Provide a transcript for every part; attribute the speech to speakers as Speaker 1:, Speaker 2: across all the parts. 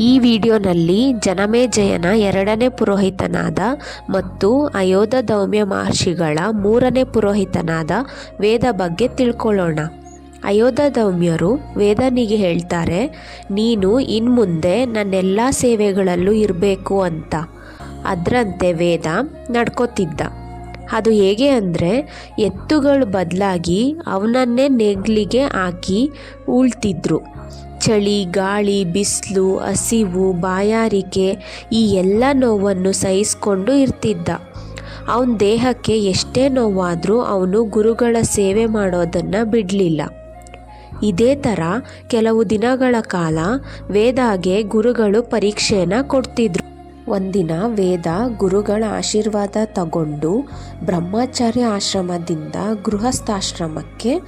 Speaker 1: ಈ ವಿಡಿಯೋನಲ್ಲಿ ಜನಮೇಜಯನ ಎರಡನೇ ಪುರೋಹಿತನಾದ ಮತ್ತು ಅಯೋಧ ದೌಮ್ಯ ಮಹರ್ಷಿಗಳ ಮೂರನೇ ಪುರೋಹಿತನಾದ ವೇದ ಬಗ್ಗೆ ತಿಳ್ಕೊಳ್ಳೋಣ. ಅಯೋಧ ದೌಮ್ಯರು ವೇದನಿಗೆ ಹೇಳ್ತಾರೆ, ನೀನು ಇನ್ಮುಂದೆ ನನ್ನೆಲ್ಲ ಸೇವೆಗಳಲ್ಲೂ ಇರಬೇಕು ಅಂತ. ಅದರಂತೆ ವೇದ ನಡ್ಕೋತಿದ್ದ. ಅದು ಹೇಗೆ ಅಂದರೆ, ಎತ್ತುಗಳು ಬದಲಾಗಿ ಅವನನ್ನೇ ನೆಗ್ಲಿಗೆ ಹಾಕಿ ಉಳ್ತಿದ್ರು. ಚಳಿ, ಗಾಳಿ, ಬಿಸಿಲು, ಹಸಿವು, ಬಾಯಾರಿಕೆ ಈ ಎಲ್ಲ ನೋವನ್ನು ಸಹಿಸ್ಕೊಂಡು ಇರ್ತಿದ್ದ. ಅವನ ದೇಹಕ್ಕೆ ಎಷ್ಟೇ ನೋವಾದರೂ ಅವನು ಗುರುಗಳ ಸೇವೆ ಮಾಡೋದನ್ನು ಬಿಡಲಿಲ್ಲ. ಇದೇ ಥರ ಕೆಲವು ದಿನಗಳ ಕಾಲ ವೇದಾಗೆ ಗುರುಗಳು ಪರೀಕ್ಷೆನ ಕೊಡ್ತಿದ್ರು. ಒಂದಿನ ವೇದ ಗುರುಗಳ ಆಶೀರ್ವಾದ ತಗೊಂಡು ಬ್ರಹ್ಮಚಾರ್ಯ ಆಶ್ರಮದಿಂದ ಗೃಹಸ್ಥಾಶ್ರಮಕ್ಕೆ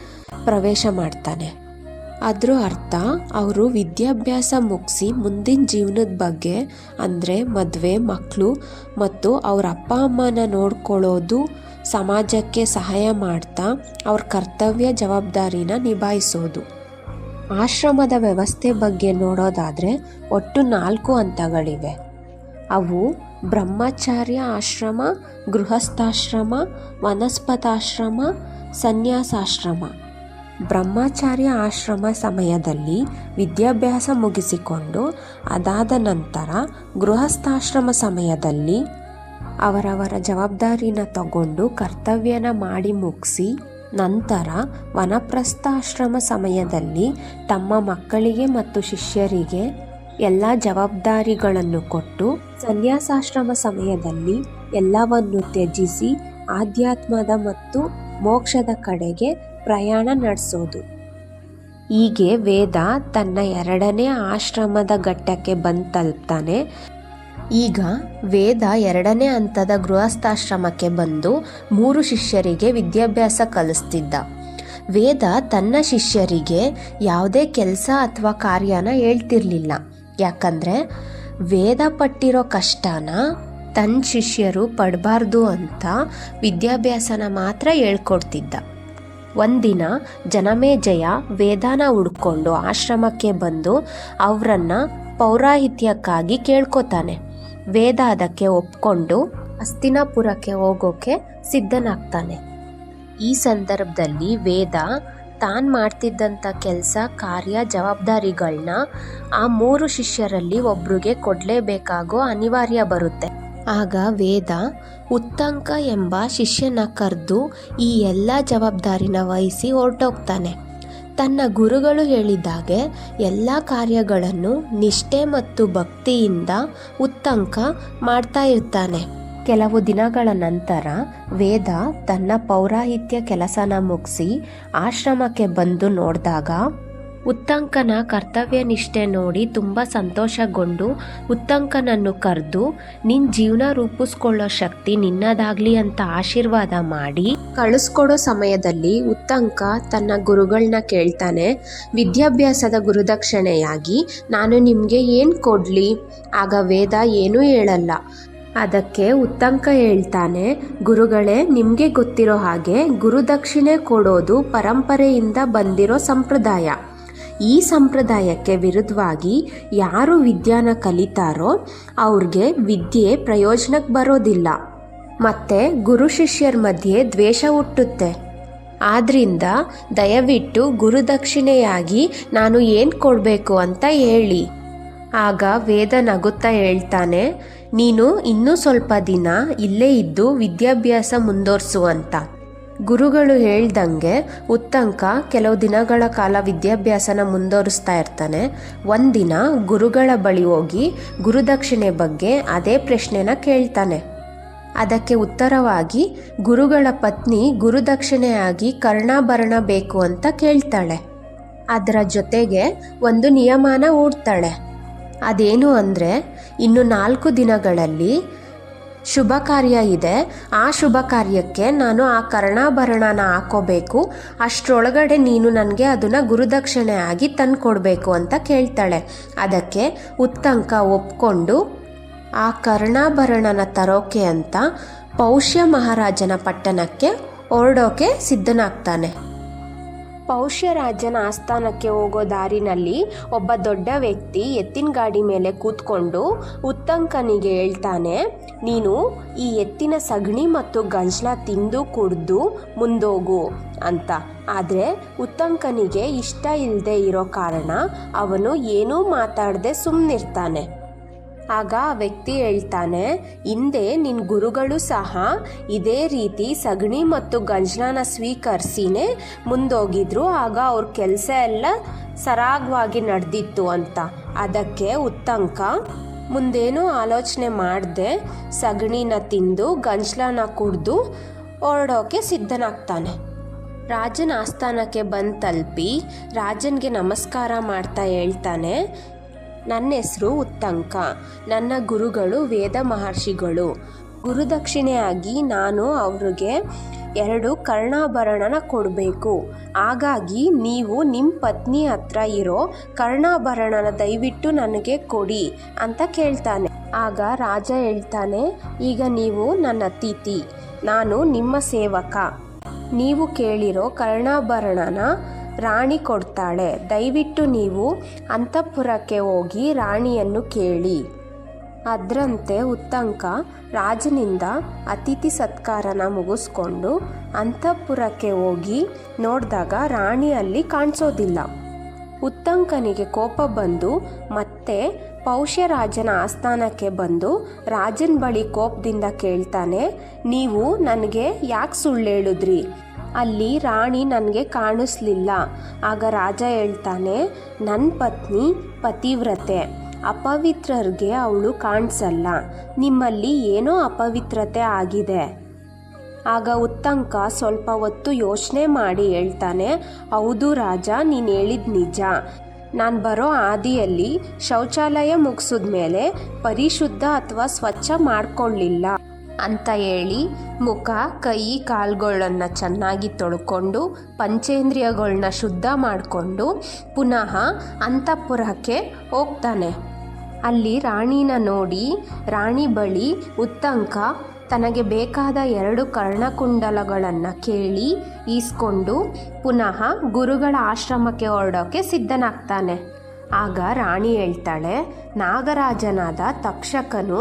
Speaker 1: ಪ್ರವೇಶ ಮಾಡ್ತಾನೆ. ಅದ್ರ ಅರ್ಥ, ಅವರು ವಿದ್ಯಾಭ್ಯಾಸ ಮುಗಿಸಿ ಮುಂದಿನ ಜೀವನದ ಬಗ್ಗೆ, ಅಂದರೆ ಮದುವೆ ಮಕ್ಕಳು ಮತ್ತು ಅವ್ರ ಅಪ್ಪ ಅಮ್ಮನ ನೋಡ್ಕೊಳ್ಳೋದು ಸಮಾಜಕ್ಕೆ ಸಹಾಯ ಮಾಡ್ತಾ ಅವ್ರ ಕರ್ತವ್ಯ ಜವಾಬ್ದಾರಿನ ನಿಭಾಯಿಸೋದು. ಆಶ್ರಮದ ವ್ಯವಸ್ಥೆ ಬಗ್ಗೆ ನೋಡೋದಾದರೆ ಒಟ್ಟು ನಾಲ್ಕು ಹಂತಗಳಿವೆ. ಅವು ಬ್ರಹ್ಮಚಾರ್ಯ ಆಶ್ರಮ, ಗೃಹಸ್ಥಾಶ್ರಮ, ವನಸ್ಪತಾಶ್ರಮ, ಸನ್ಯಾಸಾಶ್ರಮ. ಬ್ರಹ್ಮಚಾರ್ಯ ಆಶ್ರಮ ಸಮಯದಲ್ಲಿ ವಿದ್ಯಾಭ್ಯಾಸ ಮುಗಿಸಿಕೊಂಡು ಅದಾದ ನಂತರ ಗೃಹಸ್ಥಾಶ್ರಮ ಸಮಯದಲ್ಲಿ ಅವರವರ ಜವಾಬ್ದಾರಿನ ತಗೊಂಡು ಕರ್ತವ್ಯನ ಮಾಡಿ ಮುಗಿಸಿ ನಂತರ ವನಪ್ರಸ್ಥಾಶ್ರಮ ಸಮಯದಲ್ಲಿ ತಮ್ಮ ಮಕ್ಕಳಿಗೆ ಮತ್ತು ಶಿಷ್ಯರಿಗೆ ಎಲ್ಲ ಜವಾಬ್ದಾರಿಗಳನ್ನು ಕೊಟ್ಟು ಸನ್ಯಾಸಾಶ್ರಮ ಸಮಯದಲ್ಲಿ ಎಲ್ಲವನ್ನು ತ್ಯಜಿಸಿ ಆಧ್ಯಾತ್ಮದ ಮತ್ತು ಮೋಕ್ಷದ ಕಡೆಗೆ ಪ್ರಯಾಣ ನಡೆಸೋದು. ಹೀಗೆ ವೇದ ತನ್ನ ಎರಡನೇ ಆಶ್ರಮದ ಘಟ್ಟಕ್ಕೆ ಬಂದು ತಲುಪ್ತಾನೆ. ಈಗ ವೇದ ಎರಡನೇ ಹಂತದ ಗೃಹಸ್ಥಾಶ್ರಮಕ್ಕೆ ಬಂದು ಮೂರು ಶಿಷ್ಯರಿಗೆ ವಿದ್ಯಾಭ್ಯಾಸ ಕಲಿಸ್ತಿದ್ದ. ವೇದ ತನ್ನ ಶಿಷ್ಯರಿಗೆ ಯಾವುದೇ ಕೆಲಸ ಅಥವಾ ಕಾರ್ಯನ ಹೇಳ್ತಿರ್ಲಿಲ್ಲ. ಯಾಕಂದರೆ ವೇದ ಪಟ್ಟಿರೋ ಕಷ್ಟನ ತನ್ನ ಶಿಷ್ಯರು ಪಡಬಾರ್ದು ಅಂತ ವಿದ್ಯಾಭ್ಯಾಸನ ಮಾತ್ರ ಹೇಳ್ಕೊಡ್ತಿದ್ದ. ಒಂದಿನ ಜನಮೇಜಯ ವೇದಾನ ಹುಡ್ಕೊಂಡು ಆಶ್ರಮಕ್ಕೆ ಬಂದು ಅವರನ್ನು ಪೌರಾಹಿತ್ಯಕ್ಕಾಗಿ ಕೇಳ್ಕೊತಾನೆ. ವೇದ ಅದಕ್ಕೆ ಒಪ್ಕೊಂಡು ಹಸ್ತಿನಾಪುರಕ್ಕೆ ಹೋಗೋಕೆ ಸಿದ್ಧನಾಗ್ತಾನೆ. ಈ ಸಂದರ್ಭದಲ್ಲಿ ವೇದ ತಾನು ಮಾಡ್ತಿದ್ದಂಥ ಕೆಲಸ ಕಾರ್ಯ ಜವಾಬ್ದಾರಿಗಳನ್ನ ಆ ಮೂರು ಶಿಷ್ಯರಲ್ಲಿ ಒಬ್ರಿಗೆ ಕೊಡಲೇಬೇಕಾಗೋ ಅನಿವಾರ್ಯ ಬರುತ್ತೆ. ಆಗ ವೇದ, ಉತ್ತಂಕ ಎಂಬ ಶಿಷ್ಯನ ಕರೆದು ಈ ಎಲ್ಲ ಜವಾಬ್ದಾರಿನ ವಹಿಸಿ ಹೊರಟೋಗ್ತಾನೆ. ತನ್ನ ಗುರುಗಳು ಹೇಳಿದಾಗೆ, ಎಲ್ಲ ಕಾರ್ಯಗಳನ್ನು ನಿಷ್ಠೆ ಮತ್ತು ಭಕ್ತಿಯಿಂದ ಉತ್ತಂಕ ಮಾಡ್ತಾ ಇರ್ತಾನೆ. ಕೆಲವು ದಿನಗಳ ನಂತರ ವೇದ ತನ್ನ ಪೌರಾಹಿತ್ಯ ಕೆಲಸನ ಮುಗಿಸಿ ಆಶ್ರಮಕ್ಕೆ ಬಂದು ನೋಡಿದಾಗ ಉತ್ತಂಕನ ಕರ್ತವ್ಯ ನಿಷ್ಠೆ ನೋಡಿ ತುಂಬ ಸಂತೋಷಗೊಂಡು ಉತ್ತಂಕನನ್ನು ಕರೆದು ನಿನ್ನ ಜೀವನ ರೂಪಿಸ್ಕೊಳ್ಳೋ ಶಕ್ತಿ ನಿನ್ನದಾಗ್ಲಿ ಅಂತ ಆಶೀರ್ವಾದ ಮಾಡಿ, ಕಳಿಸ್ಕೊಡೋ ಸಮಯದಲ್ಲಿ ಉತ್ತಂಕ ತನ್ನ ಗುರುಗಳನ್ನ ಕೇಳ್ತಾನೆ, ವಿದ್ಯಾಭ್ಯಾಸದ ಗುರುದಕ್ಷಿಣೆಯಾಗಿ, ನಾನು ನಿಮಗೆ ಏನು ಕೊಡಲಿ? ಆಗ ವೇದ ಏನೂ ಹೇಳಲ್ಲ. ಅದಕ್ಕೆ ಉತ್ತಂಕ ಹೇಳ್ತಾನೆ, ಗುರುಗಳೇ, ನಿಮಗೆ ಗೊತ್ತಿರೋ ಹಾಗೆ ಗುರುದಕ್ಷಿಣೆ ಕೊಡೋದು ಪರಂಪರೆಯಿಂದ ಬಂದಿರೋ ಸಂಪ್ರದಾಯ. ಈ ಸಂಪ್ರದಾಯಕ್ಕೆ ವಿರುದ್ಧವಾಗಿ ಯಾರು ವಿದ್ಯಾನ ಕಲಿತಾರೋ ಅವ್ರಿಗೆ ವಿದ್ಯೆ ಪ್ರಯೋಜನಕ್ಕೆ ಬರೋದಿಲ್ಲ. ಮತ್ತು ಗುರು ಶಿಷ್ಯರ ಮಧ್ಯೆ ದ್ವೇಷ ಹುಟ್ಟುತ್ತೆ. ಆದ್ದರಿಂದ ದಯವಿಟ್ಟು ಗುರುದಕ್ಷಿಣೆಯಾಗಿ ನಾನು ಏನು ಕೊಡಬೇಕು ಅಂತ ಹೇಳಿ. ಆಗ ವೇದ ನಗುತ್ತಾ ಹೇಳ್ತಾನೆ, ನೀನು ಇನ್ನೂ ಸ್ವಲ್ಪ ದಿನ ಇಲ್ಲೇ ಇದ್ದು ವಿದ್ಯಾಭ್ಯಾಸ ಮುಂದುವರ್ಸು ಅಂತ. ಗುರುಗಳು ಹೇಳ್ದಂಗೆ ಉತ್ತಂಕ ಕೆಲವು ದಿನಗಳ ಕಾಲ ವಿದ್ಯಾಭ್ಯಾಸನ ಮುಂದುವರಿಸ್ತಾ ಇರ್ತಾನೆ. ಒಂದಿನ ಗುರುಗಳ ಬಳಿ ಹೋಗಿ ಗುರುದಕ್ಷಿಣೆ ಬಗ್ಗೆ ಅದೇ ಪ್ರಶ್ನೆನ ಕೇಳ್ತಾನೆ. ಅದಕ್ಕೆ ಉತ್ತರವಾಗಿ, ಗುರುಗಳ ಪತ್ನಿ ಗುರುದಕ್ಷಿಣೆಯಾಗಿ ಕರ್ಣಾಭರಣ ಬೇಕು ಅಂತ ಕೇಳ್ತಾಳೆ. ಅದರ ಜೊತೆಗೆ ಒಂದು ನಿಯಮನ ಓಡ್ತಾಳೆ. ಅದೇನು ಅಂದರೆ, ಇನ್ನು ನಾಲ್ಕು ದಿನಗಳಲ್ಲಿ ಶುಭ ಕಾರ್ಯ ಇದೆ. ಆ ಶುಭ ಕಾರ್ಯಕ್ಕೆ ನಾನು ಆ ಕರ್ಣಾಭರಣನ ಹಾಕೋಬೇಕು. ಅಷ್ಟರೊಳಗಡೆ ನೀನು ನನಗೆ ಅದನ್ನು ಗುರುದಕ್ಷಿಣೆ ಆಗಿ ತಂದುಕೊಡ್ಬೇಕು ಅಂತ ಕೇಳ್ತಾಳೆ. ಅದಕ್ಕೆ ಉತ್ತಂಕ ಒಪ್ಕೊಂಡು, ಆ ಕರ್ಣಾಭರಣನ ತರೋಕೆ ಅಂತ ಪೌಷ್ಯ ಮಹಾರಾಜನ ಪಟ್ಟಣಕ್ಕೆ ಹೊರಡೋಕೆ ಸಿದ್ಧನಾಗ್ತಾನೆ. ಪೌಷ್ಯರಾಜನ ಆಸ್ಥಾನಕ್ಕೆ ಹೋಗೋ ದಾರಿನಲ್ಲಿ ಒಬ್ಬ ದೊಡ್ಡ ವ್ಯಕ್ತಿ ಎತ್ತಿನ ಗಾಡಿ ಮೇಲೆ ಕೂತ್ಕೊಂಡು ಉತ್ತಂಕನಿಗೆ ಹೇಳ್ತಾನೆ ನೀನು ಈ ಎತ್ತಿನ ಸಗಣಿ ಮತ್ತು ಗಂಜಲ ತಿಂದು ಕುಡ್ದು ಮುಂದೋಗು ಅಂತ. ಆದರೆ ಉತ್ತಂಕನಿಗೆ ಇಷ್ಟ ಇಲ್ಲದೆ ಇರೋ ಕಾರಣ ಅವನು ಏನೂ ಮಾತಾಡದೆ ಸುಮ್ಮನಿರ್ತಾನೆ ಆಗ ಆ ವ್ಯಕ್ತಿ ಹೇಳ್ತಾನೆ, ಹಿಂದೆ ನಿನ್ನ ಗುರುಗಳು ಸಹ ಇದೇ ರೀತಿ ಸಗಣಿ ಮತ್ತು ಗಂಜಲನ ಸ್ವೀಕರಿಸಿನೇ ಮುಂದೋಗಿದ್ರು. ಆಗ ಅವ್ರ ಕೆಲಸ ಎಲ್ಲ ಸರಾಗವಾಗಿ ನಡೆದಿತ್ತು ಅಂತ. ಅದಕ್ಕೆ ಉತ್ತಂಕ ಮುಂದೇನೂ ಆಲೋಚನೆ ಮಾಡದೆ, ಸಗಣಿನ ತಿಂದು, ಗಂಜ್ಲಾನ ಕುಡಿದು ಹೊರಡೋಕೆ ಸಿದ್ಧನಾಗ್ತಾನೆ. ರಾಜನ ಆಸ್ಥಾನಕ್ಕೆ ಬಂದು ತಲುಪಿ, ರಾಜನಿಗೆ ನಮಸ್ಕಾರ ಮಾಡ್ತಾ ಹೇಳ್ತಾನೆ ನನ್ನ ಹೆಸರು ಉತ್ತಂಕ. ನನ್ನ ಗುರುಗಳು ವೇದ ಮಹರ್ಷಿಗಳು. ಗುರುದಕ್ಷಿಣೆಯಾಗಿ ನಾನು ಅವ್ರಿಗೆ ಎರಡು ಕರ್ಣಾಭರಣನ ಕೊಡಬೇಕು. ಹಾಗಾಗಿ ನೀವು ನಿಮ್ಮ ಪತ್ನಿ ಹತ್ರ ಇರೋ ಕರ್ಣಾಭರಣನ ದಯವಿಟ್ಟು ನನಗೆ ಕೊಡಿ ಅಂತ ಕೇಳ್ತಾನೆ. ಆಗ ರಾಜ ಹೇಳ್ತಾನೆ, ಈಗ ನೀವು ನನ್ನ ಅತಿಥಿ, ನಾನು ನಿಮ್ಮ ಸೇವಕ. ನೀವು ಕೇಳಿರೋ ಕರ್ಣಾಭರಣನ ರಾಣಿ ಕೊಡ್ತಾಳೆ. ದಯವಿಟ್ಟು ನೀವು ಅಂತಃಪುರಕ್ಕೆ ಹೋಗಿ ರಾಣಿಯನ್ನು ಕೇಳಿ. ಅದರಂತೆ ಉತ್ತಂಕ ರಾಜನಿಂದ ಅತಿಥಿ ಸತ್ಕಾರನ ಮುಗಿಸ್ಕೊಂಡು ಅಂತಃಪುರಕ್ಕೆ ಹೋಗಿ ನೋಡಿದಾಗ ರಾಣಿ ಅಲ್ಲಿ ಕಾಣಿಸೋದಿಲ್ಲ. ಉತ್ತಂಕನಿಗೆ ಕೋಪ ಬಂದು ಮತ್ತೆ ಪೌಷ್ಯರಾಜನ ಆಸ್ಥಾನಕ್ಕೆ ಬಂದು ರಾಜನ ಬಳಿ ಕೋಪದಿಂದ ಕೇಳ್ತಾನೆ, ನೀವು ನನಗೆ ಯಾಕೆ ಸುಳ್ಳು ಹೇಳಿದ್ರಿ? ಅಲ್ಲಿ ರಾಣಿ ನನಗೆ ಕಾಣಿಸ್ಲಿಲ್ಲ. ಆಗ ರಾಜ ಹೇಳ್ತಾನೆ ನನ್ನ ಪತ್ನಿ ಪತಿವ್ರತೆ. ಅಪವಿತ್ರರಿಗೆ ಅವಳು ಕಾಣಿಸಲ್ಲ. ನಿಮ್ಮಲ್ಲಿ ಏನೋ ಅಪವಿತ್ರತೆ ಆಗಿದೆ. ಆಗ ಉತ್ತಂಕ ಸ್ವಲ್ಪ ಹೊತ್ತು ಯೋಚನೆ ಮಾಡಿ ಹೇಳ್ತಾನೆ, ಹೌದು ರಾಜ, ನೀನು ಹೇಳಿದ ನಿಜ. ನಾನು ಬರೋ ಆದಿಯಲ್ಲಿ ಶೌಚಾಲಯ ಮುಗಿಸಿದ ಮೇಲೆ ಪರಿಶುದ್ಧ ಅಥವಾ ಸ್ವಚ್ಛ ಮಾಡಿಕೊಳ್ಳಿಲ್ಲ ಅಂತ ಹೇಳಿ ಮುಖ, ಕೈ, ಕಾಲುಗಳನ್ನು ಚೆನ್ನಾಗಿ ತೊಳ್ಕೊಂಡು ಪಂಚೇಂದ್ರಿಯಗಳನ್ನ ಶುದ್ಧ ಮಾಡಿಕೊಂಡು ಪುನಃ ಅಂತಃಪುರಕ್ಕೆ ಹೋಗ್ತಾನೆ. ಅಲ್ಲಿ ರಾಣಿನ ನೋಡಿ, ರಾಣಿ ಬಳಿ ಉತ್ತಂಕ ತನಗೆ ಬೇಕಾದ ಎರಡು ಕರ್ಣಕುಂಡಲಗಳನ್ನು ಕೇಳಿ ಈಸ್ಕೊಂಡು ಪುನಃ ಗುರುಗಳ ಆಶ್ರಮಕ್ಕೆ ಹೊರಡೋಕೆ ಸಿದ್ಧನಾಗ್ತಾನೆ. ಆಗ ರಾಣಿ ಹೇಳ್ತಾಳೆ, ನಾಗರಾಜನಾದ ತಕ್ಷಕನು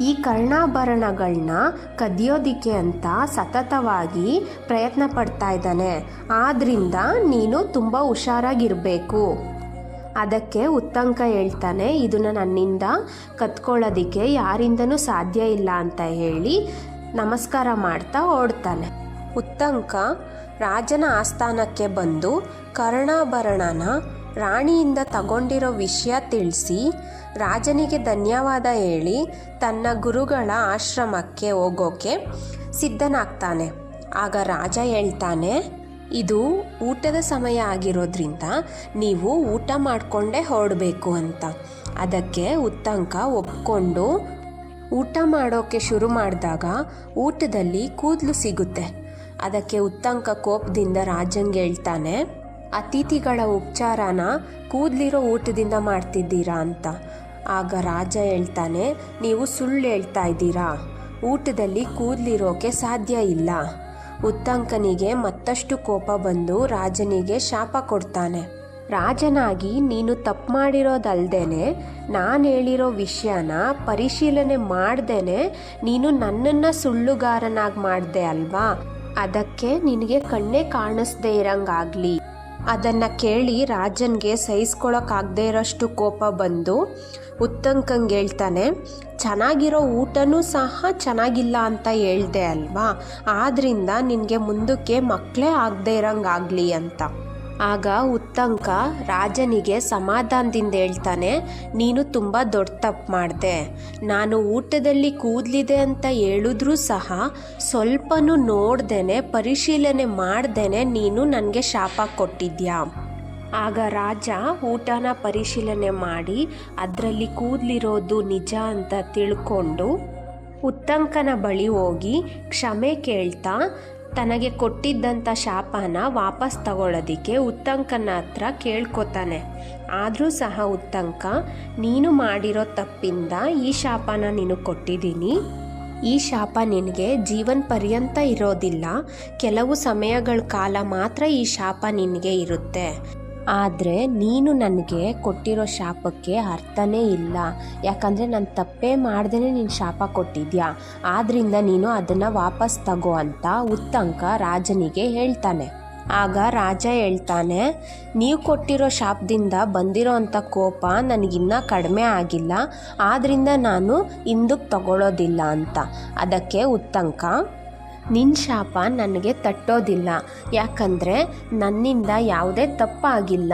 Speaker 1: ಈ ಕರ್ಣಾಭರಣಗಳನ್ನ ಕದಿಯೋದಿಕ್ಕೆ ಅಂತ ಸತತವಾಗಿ ಪ್ರಯತ್ನ ಪಡ್ತಾ ಇದ್ದಾನೆ. ಆದ್ದರಿಂದ ನೀನು ತುಂಬ ಹುಷಾರಾಗಿರಬೇಕು. ಅದಕ್ಕೆ ಉತ್ತಂಕ ಹೇಳ್ತಾನೆ ಇದನ್ನು ನನ್ನಿಂದ ಕತ್ಕೊಳ್ಳೋದಕ್ಕೆ ಯಾರಿಂದನೂ ಸಾಧ್ಯ ಇಲ್ಲ ಅಂತ ಹೇಳಿ ನಮಸ್ಕಾರ ಮಾಡ್ತಾ ಓಡ್ತಾನೆ. ಉತ್ತಂಕ ರಾಜನ ಆಸ್ಥಾನಕ್ಕೆ ಬಂದು ಕರ್ಣಾಭರಣನ ರಾಣಿಯಿಂದ ತಗೊಂಡಿರೋ ವಿಷಯ ತಿಳಿಸಿ ರಾಜನಿಗೆ ಧನ್ಯವಾದ ಹೇಳಿ ತನ್ನ ಗುರುಗಳ ಆಶ್ರಮಕ್ಕೆ ಹೋಗೋಕೆ ಸಿದ್ಧನಾಗ್ತಾನೆ. ಆಗ ರಾಜ ಹೇಳ್ತಾನೆ ಇದು ಊಟದ ಸಮಯ ಆಗಿರೋದ್ರಿಂದ ನೀವು ಊಟ ಮಾಡಿಕೊಂಡೇ ಹೊರಡಬೇಕು ಅಂತ. ಅದಕ್ಕೆ ಉತ್ತಂಕ ಒಪ್ಕೊಂಡು ಊಟ ಮಾಡೋಕ್ಕೆ ಶುರು ಮಾಡಿದಾಗ ಊಟದಲ್ಲಿ ಕೂದಲು ಸಿಗುತ್ತೆ. ಅದಕ್ಕೆ ಉತ್ತಂಕ ಕೋಪದಿಂದ ರಾಜಂಗೆ ಹೇಳ್ತಾನೆ, ಅತಿಥಿಗಳ ಉಪಚಾರನ ಕೂದಲಿರೋ ಊಟದಿಂದ ಮಾಡ್ತಿದ್ದೀರಾ ಅಂತ. ಆಗ ರಾಜ ಹೇಳ್ತಾನೆ, ನೀವು ಸುಳ್ಳು ಹೇಳ್ತಾ ಇದ್ದೀರಾ. ಊಟದಲ್ಲಿ ಕೂದಲಿರೋಕೆ ಸಾಧ್ಯ ಇಲ್ಲ. ಉತ್ತಂಕನಿಗೆ ಮತ್ತಷ್ಟು ಕೋಪ ಬಂದು ರಾಜನಿಗೆ ಶಾಪ ಕೊಡ್ತಾನೆ. ರಾಜನಾಗಿ, ನೀನು ತಪ್ಪು ಮಾಡಿರೋದಲ್ದೇನೆ, ನಾನು ಹೇಳಿರೋ ವಿಷಯನ ಪರಿಶೀಲನೆ ಮಾಡ್ದೇನೆ, ನೀನು ನನ್ನನ್ನು ಸುಳ್ಳುಗಾರನಾಗಿ ಮಾಡಿದೆ ಅಲ್ವಾ? ಅದಕ್ಕೆ ನಿನಗೆ ಕಣ್ಣೇ ಕಾಣಿಸ್ದೇ ಇರಂಗಾಗ್ಲಿ. ಅದನ್ನ ಕೇಳಿ ರಾಜನ್ಗೆ ಸಹಿಸ್ಕೊಳಕ್ಕಾಗದೇ ಇರೋಷ್ಟು ಕೋಪ ಬಂದು ಉತ್ತಂಕಂಗೆ ಹೇಳ್ತಾನೆ, ಚೆನ್ನಾಗಿರೋ ಊಟನೂ ಸಹ ಚೆನ್ನಾಗಿಲ್ಲ ಅಂತ ಹೇಳ್ದೆ ಅಲ್ವಾ? ಆದ್ರಿಂದ ನಿನಗೆ ಮುಂದಕ್ಕೆ ಮಕ್ಕಳೇ ಆಗದೆ ಇರಂಗಾಗ್ಲಿ ಅಂತ. ಆಗ ಉತ್ತಂಕ ರಾಜನಿಗೆ ಸಮಾಧಾನದಿಂದ ಹೇಳ್ತಾನೆ, ನೀನು ತುಂಬ ದೊಡ್ಡ ತಪ್ಪು ಮಾಡಿದೆ. ನಾನು ಊಟದಲ್ಲಿ ಕೂದಲಿದೆ ಅಂತ ಹೇಳಿದ್ರೂ ಸಹ ಸ್ವಲ್ಪನೂ ನೋಡ್ದೇನೆ, ಪರಿಶೀಲನೆ ಮಾಡ್ದೇನೆ ನೀನು ನನಗೆ ಶಾಪ ಕೊಟ್ಟಿದ್ಯಾ? ಆಗ ರಾಜ ಊಟನ ಪರಿಶೀಲನೆ ಮಾಡಿ ಅದರಲ್ಲಿ ಕೂದಲಿರೋದು ನಿಜ ಅಂತ ತಿಳ್ಕೊಂಡು ಉತ್ತಂಕನ ಬಳಿ ಹೋಗಿ ಕ್ಷಮೆ ಕೇಳ್ತಾ ತನಗೆ ಕೊಟ್ಟಿದ್ದಂಥ ಶಾಪನ ವಾಪಸ್ ತಗೊಳ್ಳೋದಿಕ್ಕೆ ಉತ್ತಂಕನ ಹತ್ರ ಕೇಳ್ಕೊತಾನೆ. ಆದರೂ ಸಹ ಉತ್ತಂಕ, ನೀನು ಮಾಡಿರೋ ತಪ್ಪಿಂದ ಈ ಶಾಪನ ನೀನು ಕೊಟ್ಟಿದ್ದೀನಿ. ಈ ಶಾಪ ನಿನಗೆ ಜೀವನ್ ಪರ್ಯಂತ ಇರೋದಿಲ್ಲ. ಕೆಲವು ಸಮಯಗಳ ಕಾಲ ಮಾತ್ರ ಈ ಶಾಪ ನಿನಗೆ ಇರುತ್ತೆ. ಆದರೆ ನೀನು ನನಗೆ ಕೊಟ್ಟಿರೋ ಶಾಪಕ್ಕೆ ಅರ್ಥನೇ ಇಲ್ಲ. ಯಾಕಂದರೆ ನಾನು ತಪ್ಪೇ ಮಾಡ್ದೇ ನೀನು ಶಾಪ ಕೊಟ್ಟಿದ್ಯಾ? ಆದ್ದರಿಂದ ನೀನು ಅದನ್ನು ವಾಪಸ್ ತಗೋ ಅಂತ ಉತ್ತಂಕ ರಾಜನಿಗೆ ಹೇಳ್ತಾನೆ. ಆಗ ರಾಜ ಹೇಳ್ತಾನೆ, ನೀವು ಕೊಟ್ಟಿರೋ ಶಾಪದಿಂದ ಬಂದಿರೋ ಅಂಥ ಕೋಪ ನನಗಿನ್ನೂ ಕಡಿಮೆ ಆಗಿಲ್ಲ. ಆದ್ದರಿಂದ ನಾನು ಹಿಂದಕ್ಕೆ ತಗೊಳ್ಳೋದಿಲ್ಲ ಅಂತ. ಅದಕ್ಕೆ ಉತ್ತಂಕ ನಿನ್ನ ಶಾಪ ನನಗೆ ತಟ್ಟೋದಿಲ್ಲ. ಯಾಕಂದರೆ ನನ್ನಿಂದ ಯಾವುದೇ ತಪ್ಪಾಗಿಲ್ಲ.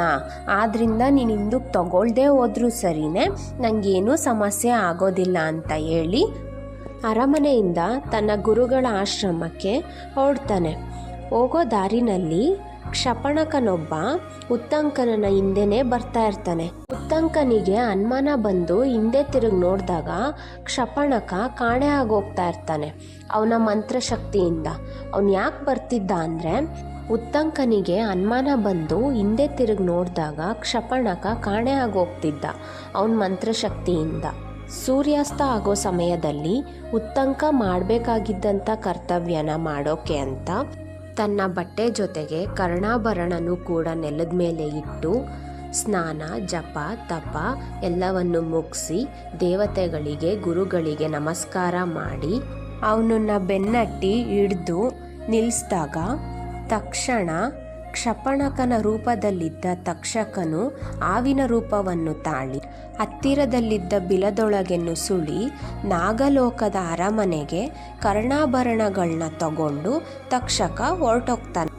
Speaker 1: ಆದ್ದರಿಂದ ನೀನು ಹಿಂದಕ್ಕೆ ತಗೊಳ್ದೇ ಹೋದರೂ ಸರಿನೇ? ನನಗೇನೂ ಸಮಸ್ಯೆ ಆಗೋದಿಲ್ಲ ಅಂತ ಹೇಳಿ ಅರಮನೆಯಿಂದ ತನ್ನ ಗುರುಗಳ ಆಶ್ರಮಕ್ಕೆ ಹೊರಡ್ತಾನೆ. ಹೋಗೋ ದಾರಿನಲ್ಲಿ ಕ್ಷಪಣಕನೊಬ್ಬ ಉತ್ತಂಕನನ ಹಿಂದೆನೇ ಬರ್ತಾ ಇರ್ತಾನೆ. ಉತ್ತಂಕನಿಗೆ ಅನುಮಾನ ಬಂದು ಹಿಂದೆ ತಿರುಗಿ ನೋಡಿದಾಗ ಕ್ಷಪಣಕ ಕಾಣೆ ಆಗೋಗ್ತಾ ಇರ್ತಾನೆ. ಅವನ ಮಂತ್ರಶಕ್ತಿಯಿಂದ. ಅವನು ಯಾಕೆ ಬರ್ತಿದ್ದ ಅಂದರೆ, ಉತ್ತಂಕನಿಗೆ ಅನುಮಾನ ಬಂದು ಹಿಂದೆ ತಿರುಗಿ ನೋಡಿದಾಗ ಕ್ಷಪಣಕ ಕಾಣೆ ಆಗೋಗ್ತಿದ್ದ ಅವನ ಮಂತ್ರಶಕ್ತಿಯಿಂದ. ಸೂರ್ಯಾಸ್ತ ಆಗೋ ಸಮಯದಲ್ಲಿ ಉತ್ತಂಕ ಮಾಡಬೇಕಾಗಿದ್ದಂಥ ಕರ್ತವ್ಯನ ಮಾಡೋಕೆ ಅಂತ ತನ್ನ ಬಟ್ಟೆ ಜೊತೆಗೆ ಕರ್ಣಾಭರಣನೂ ಕೂಡ ನೆಲದ ಮೇಲೆ ಇಟ್ಟು ಸ್ನಾನ, ಜಪ, ತಪ ಎಲ್ಲವನ್ನು ಮುಗಿಸಿ ದೇವತೆಗಳಿಗೆ, ಗುರುಗಳಿಗೆ ನಮಸ್ಕಾರ ಮಾಡಿ ಅವನನ್ನ ಬೆನ್ನಟ್ಟಿ ಹಿಡಿದು ನಿಲ್ಲಿಸಿದಾಗ ತಕ್ಷಣ ಕ್ಷಪಣಕನ ರೂಪದಲ್ಲಿದ್ದ ತಕ್ಷಕನು ಆವಿನ ರೂಪವನ್ನು ತಾಳಿ, ಹತ್ತಿರದಲ್ಲಿದ್ದ ಬಿಲದೊಳಗೆ ನುಸುಳಿ ನಾಗಲೋಕದ ಅರಮನೆಗೆ ಕರ್ಣಾಭರಣಗಳನ್ನ ತಗೊಂಡು ತಕ್ಷಕ ಹೊರಟೋಗ್ತಾನೆ.